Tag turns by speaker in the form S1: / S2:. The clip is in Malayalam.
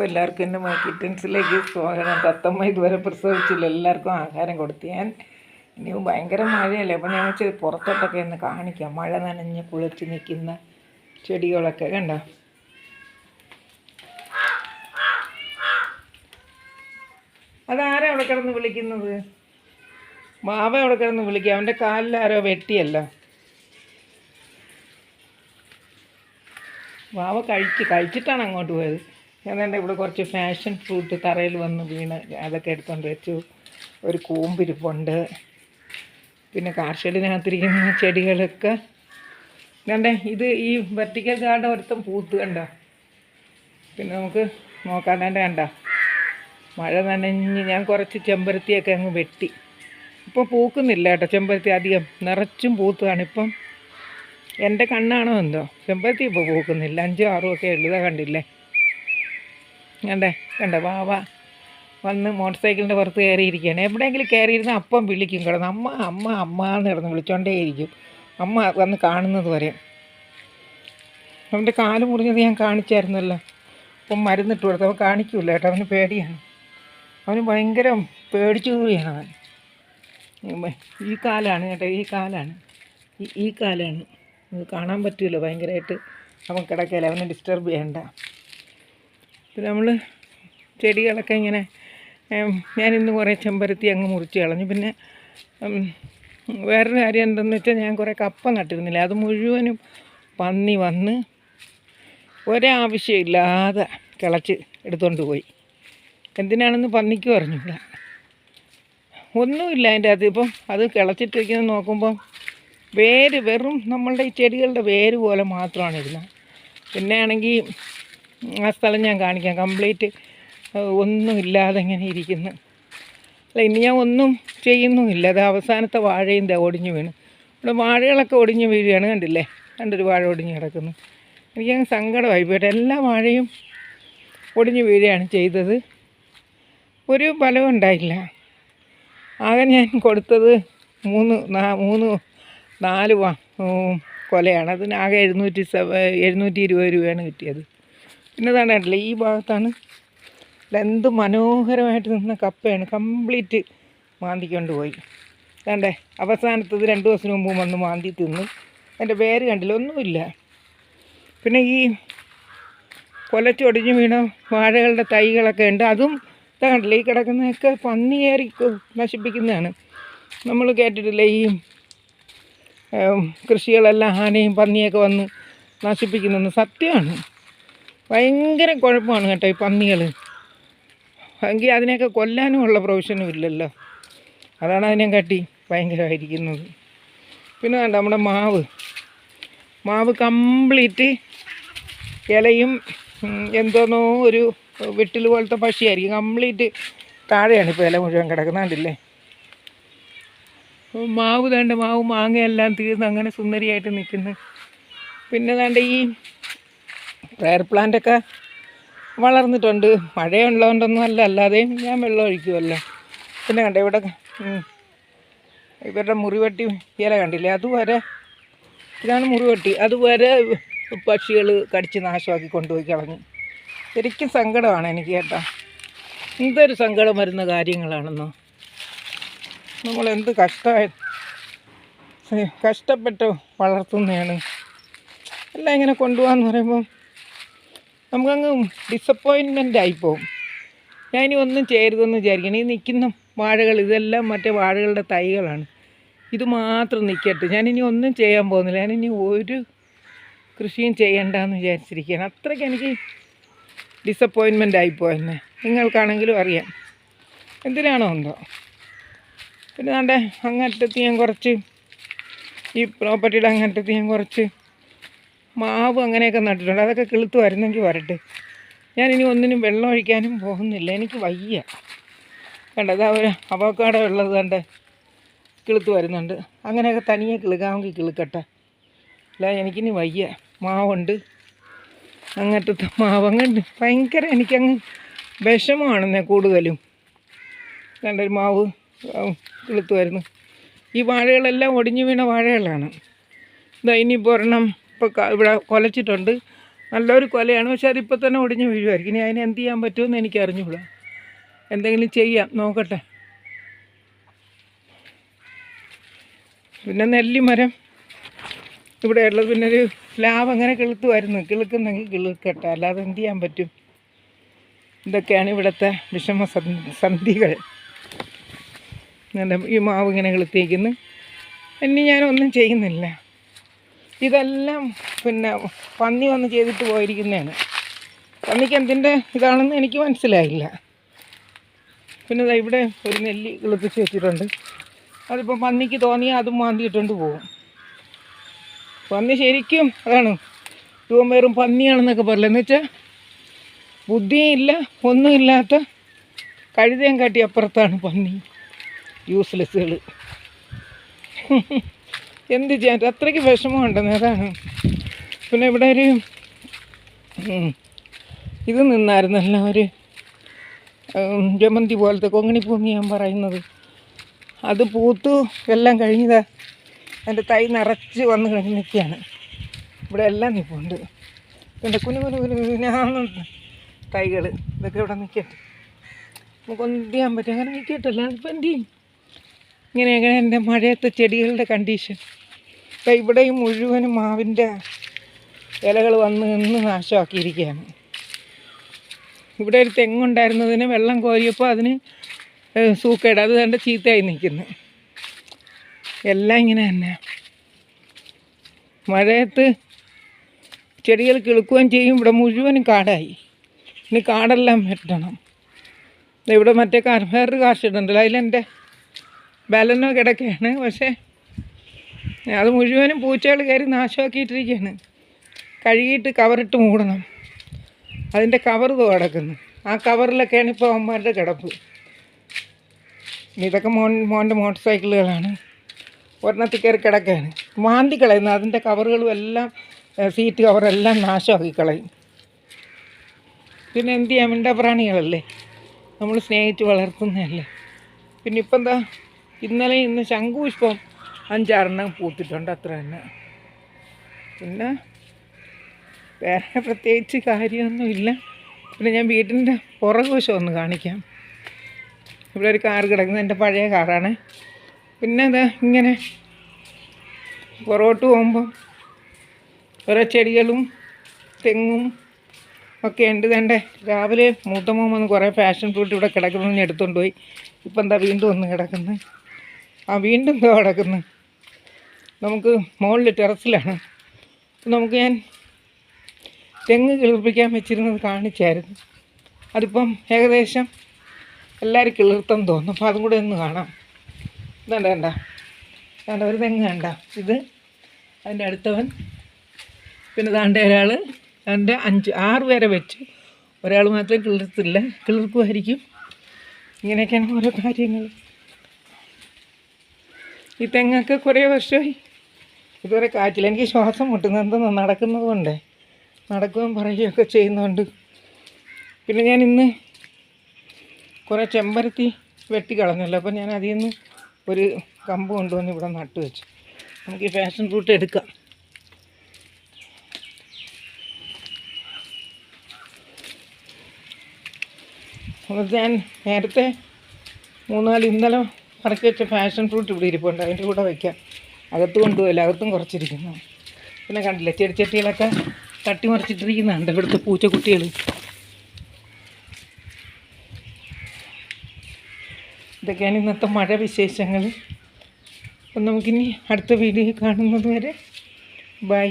S1: എല്ലാവർക്കും എന്റെ മൈ കിറ്റൻസിലേക്ക് സ്വാഗതം. തത്തമ്മ ഇതുവരെ പ്രസവിച്ചില്ല. എല്ലാവർക്കും ആഹാരം കൊടുത്തു ഞാൻ ഇനി ഭയങ്കര മഴയല്ലേ? അപ്പോൾ ഞാൻ വെച്ചാൽ പുറത്തോട്ടൊക്കെ ഒന്ന് കാണിക്കാം. മഴ നനഞ്ഞ് കുളിച്ച് നിൽക്കുന്ന ചെടികളൊക്കെ കണ്ടോ? അതാരാ അവിടെ കിടന്ന് വിളിക്കുന്നത്? മാവ അവിടെ കിടന്ന് വിളിക്കുക അവന്റെ കാലിൽ ആരോ വെട്ടിയല്ലോ. വാവ കഴിച്ച് കഴിച്ചിട്ടാണ് അങ്ങോട്ട് പോയത്. ഞാൻ എന്റെ ഇവിടെ കുറച്ച് ഫാഷൻ ഫ്രൂട്ട് തറയിൽ വന്ന് വീണ് അതൊക്കെ എടുത്തുകൊണ്ട് വെച്ചു. ഒരു കൂമ്പിരിപ്പുണ്ട്. പിന്നെ കാർഷെഡിനകത്തിരിക്കുന്ന ചെടികളൊക്കെ. കണ്ടേ ഇത് ഈ വെർട്ടിക്കൽ ഗാർഡൻ ഒരുത്തും പൂത്ത് കണ്ടോ? പിന്നെ നമുക്ക് നോക്കാൻ തന്നെ കണ്ടോ? മഴ നനഞ്ഞ് ഞാൻ കുറച്ച് ചെമ്പരത്തിയൊക്കെ അങ്ങ് വെട്ടി. ഇപ്പം പൂക്കുന്നില്ല കേട്ടോ ചെമ്പരത്തി അധികം. നിറച്ചും പൂത്തുകയാണ് ഇപ്പം. എന്റെ കണ്ണാണോ എന്തോ? ചെമ്പരത്തി ഇപ്പോൾ പൂക്കുന്നില്ല. അഞ്ചും ആറും ഒക്കെ എഴുതാ കണ്ടില്ലേ? കണ്ടേ കണ്ടേ വാവ വന്ന് മോട്ടോർ സൈക്കിളിന്റെ പുറത്ത് കയറിയിരിക്കുകയാണ്. എവിടെയെങ്കിലും കയറിയിരുന്ന അപ്പം വിളിക്കും കിടന്ന് അമ്മ അമ്മ അമ്മ എന്ന് കിടന്ന് വിളിച്ചോണ്ടേയിരിക്കും. അമ്മ വന്ന് കാണുന്നത് വരെ. അവന്റെ കാൽ മുറിഞ്ഞത് ഞാൻ കാണിച്ചായിരുന്നല്ലോ. അപ്പം മരുന്നിട്ട് കൊടുത്തു. അവൻ കാണിക്കൂല കേട്ടോ. അവന് പേടിയാണ്. അവന് ഭയങ്കര പേടിച്ചു കൂടിയാണ് അവൻ. ഈ കാലാണ് കേട്ടോ. ഈ കാലാണ്. ഈ കാലാണ്. കാണാൻ പറ്റില്ല ഭയങ്കരമായിട്ട് അവൻ കിടക്കയില്ല. അവനെ ഡിസ്റ്റർബ് ചെയ്യണ്ട. പിന്നെ നമ്മൾ ചെടികളൊക്കെ ഇങ്ങനെ ഞാനിന്ന് കുറേ ചെമ്പരത്തി അങ്ങ് മുറിച്ച് കളഞ്ഞു. പിന്നെ വേറൊരു കാര്യം എന്തെന്ന് വെച്ചാൽ ഞാൻ കുറേ കപ്പ നട്ടിരുന്നില്ല. അത് മുഴുവനും പന്നി വന്ന് ഒരാവശ്യമില്ലാതെ കിളച്ച് എടുത്തുകൊണ്ട് പോയി. എന്തിനാണെന്ന് പന്നിക്ക് പറഞ്ഞില്ല ഒന്നുമില്ല അതിന്റെ അകത്ത്. ഇപ്പം അത് കിളച്ചിട്ടിരിക്കുന്നത് നോക്കുമ്പം വേര് വെറും നമ്മളുടെ ഈ ചെടികളുടെ വേര് പോലെ മാത്രമാണ് ഇരുന്നത്. പിന്നെ ആണെങ്കിൽ ആ സ്ഥലം ഞാൻ കാണിക്കാം. കംപ്ലീറ്റ് ഒന്നുമില്ലാതെ ഇങ്ങനെ ഇരിക്കുന്നു. അല്ല ഇനി ഞാൻ ഒന്നും ചെയ്യുന്നുമില്ല. അത് അവസാനത്തെ വാഴയും ദേ ഒടിഞ്ഞു വീണ്. ഇവിടെ വാഴകളൊക്കെ ഒടിഞ്ഞു വീഴുകയാണ് കണ്ടില്ലേ? കണ്ടൊരു വാഴ ഒടിഞ്ഞു കിടക്കുന്നു. എനിക്കങ്ങ് സങ്കടമായി പോയിട്ട് എല്ലാ വാഴയും ഒടിഞ്ഞു വീഴുകയാണ് ചെയ്തത്. ഒരു ഫലവും ഉണ്ടായില്ല. ആകെ ഞാൻ കൊടുത്തത് മൂന്ന് മൂന്ന് നാല് കൊലയാണ്. അതിന് ആകെ എഴുന്നൂറ്റി എഴുന്നൂറ്റി ഇരുപത് രൂപയാണ് കിട്ടിയത്. പിന്നെ ഇതാണ് ഈ ഭാഗത്താണ് എന്ത് മനോഹരമായിട്ട് നിന്ന കപ്പയാണ് കംപ്ലീറ്റ് മാന്തിക്കൊണ്ട് പോയി. വേണ്ടേ അവസാനത്തത് രണ്ട് ദിവസത്തിന് മുമ്പ് വന്ന് മാന്തി തിന്നു. അതിന്റെ പേര് കണ്ടില്ല ഒന്നുമില്ല. പിന്നെ ഈ കൊലച്ചൊടിഞ്ഞ് വീണ വാഴകളുടെ തൈകളൊക്കെ ഉണ്ട്. അതും ഇതാ കണ്ടില്ലേ ഈ കിടക്കുന്നതൊക്കെ പന്നി കയറി നശിപ്പിക്കുന്നതാണ്. നമ്മൾ കേട്ടിട്ടില്ലേ ഈ കൃഷികളെല്ലാം ആനയും പന്നിയൊക്കെ വന്ന് നശിപ്പിക്കുന്നതെന്ന് സത്യമാണ്. ഭയങ്കര കുഴപ്പമാണ് കേട്ടോ ഈ പന്നികൾ എങ്കിൽ അതിനെയൊക്കെ കൊല്ലാനും ഉള്ള പ്രൊവിഷനും ഇല്ലല്ലോ. അതാണ് അതിനെ കാട്ടി ഭയങ്കരമായിരിക്കുന്നത്. പിന്നെ വേണ്ട നമ്മുടെ മാവ്. മാവ് കംപ്ലീറ്റ് ഇലയും എന്തോന്നോ ഒരു വെട്ടിൽ പോലത്തെ പക്ഷിയായിരിക്കും. കംപ്ലീറ്റ് താഴെയാണ് ഇപ്പോൾ ഇല മുഴുവൻ കിടക്കുന്നുണ്ടല്ലേ മാവ് വേണ്ട മാവ് മാങ്ങയെല്ലാം തീർന്ന് അങ്ങനെ സുന്ദരിയായിട്ട് നിൽക്കുന്നു. പിന്നെ വേണ്ട ഈ പ്രയർ പ്ലാന്റൊക്കെ വളർന്നിട്ടുണ്ട്. മഴയുള്ളതുകൊണ്ടൊന്നും അല്ല അല്ലാതെയും ഞാൻ വെള്ളം ഒഴിക്കുമല്ലോ പിന്നെ കണ്ട ഇവിടെ ഇവരുടെ മുറിവെട്ടി ഇല കണ്ടില്ലേ? അതുവരെ ഇതാണ് മുറിവെട്ടി. അതുവരെ പക്ഷികൾ കടിച്ച് നാശമാക്കി കൊണ്ടുപോയി കളഞ്ഞു. ശരിക്കും സങ്കടമാണ് എനിക്ക് കേട്ടോ. എന്തൊരു സങ്കടം വരുന്ന കാര്യങ്ങളാണെന്നോ. നമ്മൾ എന്ത് കഷ്ടമായി കഷ്ടപ്പെട്ട് വളർത്തുന്നതാണ്. എല്ലാം ഇങ്ങനെ കൊണ്ടുപോകാന്ന് പറയുമ്പോൾ നമുക്കങ്ങ് ഡിസപ്പോയിൻമെന്റ് ആയിപ്പോവും ഞാനിനി ഒന്നും ചെയ്യരുതെന്ന് വിചാരിക്കണം. ഈ നിൽക്കുന്ന വാഴകൾ ഇതെല്ലാം മറ്റേ വാഴകളുടെ തൈകളാണ്. ഇത് മാത്രം നിൽക്കട്ടെ ഞാനിനി ഒന്നും ചെയ്യാൻ പോകുന്നില്ല. ഞാനിനി ഒരു കൃഷിയും ചെയ്യണ്ടെന്ന് വിചാരിച്ചിരിക്കുകയാണ്. അത്രയ്ക്ക് എനിക്ക് ഡിസപ്പോയിൻമെന്റ് ആയിപ്പോയെന്നെ നിങ്ങൾക്കാണെങ്കിലും അറിയാം. എന്തിനാണോ എന്തോ. പിന്നെ അവിടെ അങ്ങറ്റത്ത് ഞാൻ കുറച്ച് ഈ പ്രോപ്പർട്ടിയുടെ അങ്ങറ്റത്ത് ഞാൻ കുറച്ച് മാവ് അങ്ങനെയൊക്കെ നട്ടിട്ടുണ്ട്. അതൊക്കെ കിളുത്ത് വരുന്നെങ്കിൽ വരട്ടെ. ഞാനിനി ഒന്നിനും വെള്ളം ഒഴിക്കാനും പോകുന്നില്ല. എനിക്ക് വയ്യ. കണ്ട? അതാ ഒരു അവക്കാട ഉള്ളത് കണ്ട് കിളുത്ത് വരുന്നുണ്ട്. അങ്ങനെയൊക്കെ തനിയെ കിളുക്കാമെങ്കിൽ കിളുക്കട്ടെ. അല്ല എനിക്കിനി വയ്യ. മാവുണ്ട്. അങ്ങനത്തെ മാവ് അങ്ങനെ ഭയങ്കര എനിക്കങ്ങ് വിഷമമാണെന്നേ കൂടുതലും. കണ്ടൊരു മാവ് കിളുത്ത് വരുന്നു. ഈ വാഴകളെല്ലാം ഒടിഞ്ഞു വീണ വാഴകളാണ്. ഇതാ ഇനിയിപ്പോൾ ഒരെണ്ണം ഇപ്പോൾ ഇവിടെ കൊലച്ചിട്ടുണ്ട്. നല്ലൊരു കൊലയാണ്. പക്ഷെ അതിപ്പോൾ തന്നെ ഒടിഞ്ഞ് വീഴുമായിരിക്കും ഇനി അതിന് എന്ത് ചെയ്യാൻ പറ്റുമെന്ന് എനിക്ക് അറിഞ്ഞുകൂടാ എന്തെങ്കിലും ചെയ്യാം. നോക്കട്ടെ. പിന്നെ നെല്ലിമരം. ഇവിടെ ഉള്ളത് പിന്നെ ഒരു ലാവ് അങ്ങനെ കിളുത്തുമായിരുന്നു കിളുക്കുന്നെങ്കിൽ കിളുക്കട്ടെ. അല്ലാതെ എന്ത് ചെയ്യാൻ പറ്റും? ഇതൊക്കെയാണ് ഇവിടുത്തെ വിഷമ സന്ധികൾ. ഈ മാവ് ഇങ്ങനെ കിളുത്തിയിരിക്കുന്നു. ഇനി ഞാനൊന്നും ചെയ്യുന്നില്ല. ഇതെല്ലാം പിന്നെ പന്നി വന്ന് ചെയ്തിട്ട് പോയിരിക്കുന്നതാണ്. പന്നിക്ക് എന്തിന്റെ ഇതാണെന്ന് എനിക്ക് മനസ്സിലായില്ല. പിന്നെ ഇവിടെ ഒരു നെല്ലി കിളിപ്പിച്ച് വെച്ചിട്ടുണ്ട്. അതിപ്പോൾ പന്നിക്ക് തോന്നിയാൽ അതും മാന്തിയിട്ടുണ്ട് പോകും. പന്നി ശരിക്കും അതാണ് രൂപം വേറും പന്നിയാണെന്നൊക്കെ പറയില്ല? എന്ന് വെച്ചാൽ ബുദ്ധിയില്ല ഒന്നുമില്ലാത്ത കഴുതയും കാട്ടി അപ്പുറത്താണ് പന്നി. യൂസ്ലെസ്സുകൾ എന്ത് ചെയ്യാൻ അത്രയ്ക്ക് വിഷമമുണ്ടെന്ന് അതാണ്. പിന്നെ ഇവിടെ ഒരു ഇത് നിന്നായിരുന്നല്ല ഒരു ജമന്തി പോലത്തെ കൊങ്ങിണി ഭൂമി ഞാൻ പറയുന്നത്. അത് പൂത്തു എല്ലാം കഴിഞ്ഞതാ. അതിന്റെ തൈ നിറച്ച് വന്ന് കഴിഞ്ഞ് നിൽക്കുകയാണ്. ഇവിടെ എല്ലാം നിൽപ്പുണ്ട് എന്റെ കുനു കുനു കുനു കുനാന്ന് തൈകൾ ഇതൊക്കെ ഇവിടെ നിൽക്കട്ടെ. നമുക്കൊന്നും ചെയ്യാൻ പറ്റും. അങ്ങനെ നിൽക്കട്ടല്ല അതിപ്പോൾ എന്ത് ചെയ്യും? ഇങ്ങനെയൊക്കെ എന്റെ മഴയത്തെ ചെടികളുടെ കണ്ടീഷൻ ഇവിടെയും മുഴുവനും മാവിന്റെ ഇലകൾ വന്ന് നിന്ന് നാശമാക്കിയിരിക്കുകയാണ്. ഇവിടെ ഒരു തെങ്ങുണ്ടായിരുന്നതിന് വെള്ളം കോരിയപ്പോൾ അതിന് സൂക്കേട്. അത് കണ്ട് ചീത്തയായി നിൽക്കുന്നു. എല്ലാം ഇങ്ങനെ തന്നെ. മഴയത്ത് ചെടികൾ കിളുക്കുകയും ചെയ്യും. ഇവിടെ മുഴുവനും കാടായി. ഇനി കാടെല്ലാം വെട്ടണം. ഇവിടെ മറ്റേ കാർ വേറൊരു കാർഷിടുണ്ടല്ലോ അതിലെന്റെ ബലനോ കിടക്കുകയാണ് പക്ഷേ അത് മുഴുവനും പൂച്ചകൾ കയറി നാശമാക്കിയിട്ടിരിക്കുകയാണ്. കഴുകിയിട്ട് കവറിട്ട് മൂടണം. അതിന്റെ കവർ കിടക്കുന്നു. ആ കവറിലൊക്കെയാണ് ഇപ്പോൾ അവന്മാരുടെ കിടപ്പ്. ഇതൊക്കെ മോൻ മോന്റെ മോട്ടോർ സൈക്കിളുകളാണ്. ഒരെണ്ണത്തിൽ കയറി കിടക്കുകയാണ്. മാന്തി കളയുന്നു. അതിന്റെ കവറുകളും എല്ലാം സീറ്റ് കവറെല്ലാം നാശമാക്കി കളയും. പിന്നെ എന്ത് ചെയ്യാം? മിണ്ടാപ്രാണികളല്ലേ. നമ്മൾ സ്നേഹിച്ച് വളർത്തുന്നതല്ലേ. പിന്നെ ഇപ്പം എന്താ? ഇന്നലെ ഇന്ന് ശംഖുപുഷ്പം അഞ്ചാറെണ്ണം പൂത്തിട്ടുണ്ട് അത്ര തന്നെ. പിന്നെ വേറെ പ്രത്യേകിച്ച് കാര്യമൊന്നുമില്ല. പിന്നെ ഞാൻ വീട്ടിന്റെ പുറകുവശം ഒന്ന് കാണിക്കാം. ഇവിടെ ഒരു കാർ കിടക്കുന്നത് എന്റെ പഴയ കാറാണ്. പിന്നെ അത് ഇങ്ങനെ പുറകോട്ട് പോകുമ്പം ഓരോ ചെടികളും തെങ്ങും ഒക്കെ ഉണ്ട്. തന്റെ രാവിലെ മൂത്തമ്മ വന്ന് കുറേ ഫാഷൻ ഫ്രൂട്ട് ഇവിടെ കിടക്കുന്നതിന് എടുത്തുകൊണ്ട് പോയി. ഇപ്പം എന്താ വീണ്ടും ഒന്ന് കിടക്കുന്നത് ആ വീണ്ടും കിടക്കുന്നു. നമുക്ക് മുകളിൽ ടെറസിലാണ്. നമുക്ക് ഞാൻ തെങ്ങ് കിളിർപ്പിക്കാൻ വെച്ചിരുന്നത് കാണിച്ചായിരുന്നു. അതിപ്പം ഏകദേശം എല്ലാവരും കിളിർത്തെന്ന് തോന്നും. അപ്പോൾ അതും കൂടെ ഒന്ന് കാണാം. ഇതുണ്ട വേണ്ട വേണ്ട ഒരു തെങ്ങ് വേണ്ട ഇത് അതിന്റെ അടുത്തവൻ. പിന്നെ താണ്ട ഒരാൾ അതിന്റെ അഞ്ച് ആറ് പേരെ വെച്ച് ഒരാൾ മാത്രമേ കിളിർത്തില്ല. കിളിർക്കുമായിരിക്കും ഇങ്ങനെയൊക്കെയാണ് ഓരോ കാര്യങ്ങൾ ഈ തെങ്ങൊക്കെ കുറേ വർഷമായി. ഇതുവരെ കാറ്റിൽ എനിക്ക് ശ്വാസം മുട്ടുന്ന എന്തെന്ന് നടക്കുന്നത് കൊണ്ടേ? നടക്കുകയും പറയുകയൊക്കെ ചെയ്യുന്നുണ്ട്. പിന്നെ ഞാൻ ഇന്ന് കുറേ ചെമ്പരത്തി വെട്ടി കളഞ്ഞല്ലോ. അപ്പോൾ ഞാൻ അതിൽ നിന്ന് ഒരു കമ്പ് കൊണ്ടുവന്ന് ഇവിടെ നട്ടു വെച്ചു. നമുക്ക് ഈ ഫാഷൻ ഫ്രൂട്ട് എടുക്കാം. ഞാൻ നേരത്തെ മൂന്നാൽ ഇന്നലെ പറക്കി വെച്ച ഫാഷൻ ഫ്രൂട്ട് ഇവിടെ ഇരിപ്പുണ്ട്. അതിന്റെ കൂടെ വയ്ക്കാം അകത്ത് കൊണ്ടുപോയില്ല. അകത്തും കുറച്ചിരിക്കുന്നു. പിന്നെ കണ്ടില്ലേ ചെടിച്ചട്ടികളൊക്കെ തട്ടിമറിച്ചിട്ടിരിക്കുന്നുണ്ട് ഇവിടുത്തെ പൂച്ചക്കുട്ടികൾ ഇതൊക്കെയാണ് ഇന്നത്തെ മഴ വിശേഷങ്ങൾ അപ്പം നമുക്കിനി അടുത്ത വീഡിയോ കാണുന്നത് വരെ ബൈ